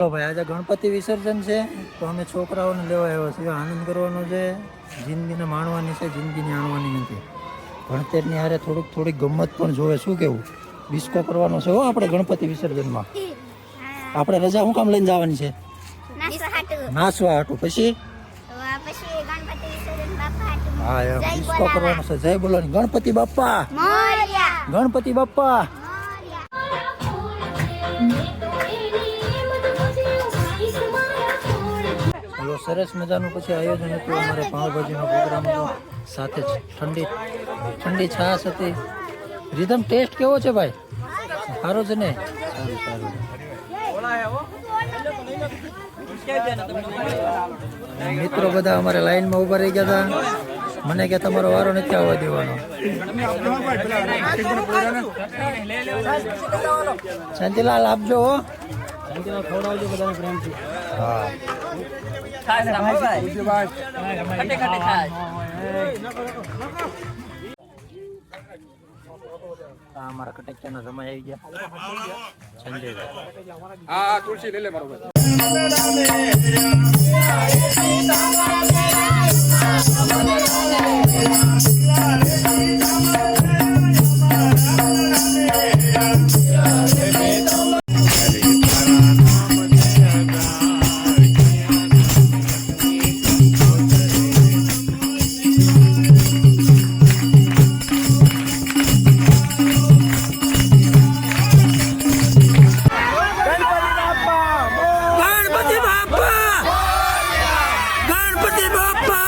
તો ભાઈ આજે ગણપતિ વિસર્જન છે તો અમે છોકરાઓને લેવા આવ્યા છીએ. આનંદ કરવાનો છે જિંદગીને માણવાની છે જિંદગીને આણવાની નથી. ભણતરની હારે થોડુંક થોડીક ગમત પણ જોવે. શું કેવું? ડિસ્કો કરવાનો છે હો આપણે ગણપતિ વિસર્જનમાં. આપણે રજા શું કામ લઈને જવાની છે? નાસવા હાટું. પછી? બાપા હા એમ જય ડિસ્કો કરવાનો છે. જય બોલો ગણપતિ બાપા! ગણપતિ બાપ્પા સરસ મજાનું પછી આયોજન હતું અમારે પાઉંભાજીનો પ્રોગ્રામ હતો. સાથે જ ઠંડી ઠંડી છાશ હતી. રીધમ ટેસ્ટ કેવો છે ભાઈ? સારો છે ને? સારું સારું મિત્રો બધા અમારે લાઈનમાં ઊભા રહી ગયા હતા. મને કે તમારો વારો નથી આવવા દેવાનો. શાંતિલાલ, આપજો શાંતિલાલ ખવડાવજો બધાને પ્રેમથી હા આ અમારા કટકિયાના સમય આવી ગયા સંજયભાઈ હા તુલસી લઈ લે મારો ભાઈ Put him up,